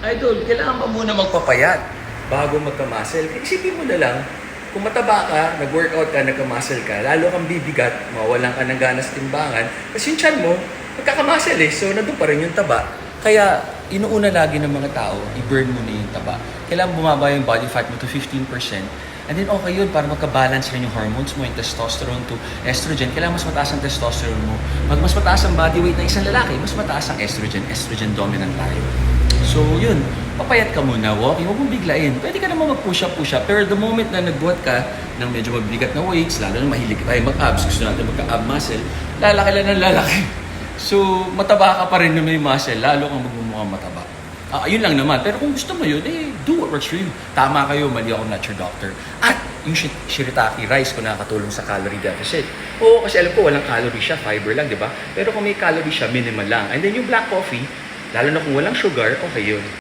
Idol, kailangan pa muna magpapayat bago magka-muscle. Isipin mo na lang, kung mataba ka, nag-workout ka, nagka-muscle ka, lalo kang bibigat, mawalan ka ng gana sa timbangan, kasi yung tiyan mo, magkaka-muscle eh. So, nandun pa rin yung taba. Kaya, inuuna lagi ng mga tao, i-burn mo yung taba. Kailangan bumaba yung body fat mo to 15%. And then okay yun para magka-balance rin yung hormones mo, yung testosterone to estrogen. Kailangan mas mataas ang testosterone mo. Pag mas mataas ang body weight ng isang lalaki, mas mataas ang estrogen. Estrogen dominant tayo. So yun, papayat ka muna, walking, huwag mong biglain. Pwede ka naman mag-push up, push up. Pero the moment na nagbuhat ka ng medyo mabigat na weights, lalo na mahilig tayo mag-abs, gusto natin magka-ab muscle, lalaki lang ng lalaki. So, mataba ka pa rin na may muscle, lalo kang magmumukhang mataba. Ah, yun lang naman. Pero kung gusto mo yun, eh, do what works for you. Tama kayo, mali ako not your doctor. At yung shi- shirataki rice ko nakakatulong sa calorie deficit. Oo, kasi alam ko walang calorie siya, fiber lang, di ba? Pero kung may calorie siya, minimal lang. And then yung black coffee, lalo na kung walang sugar, okay yun.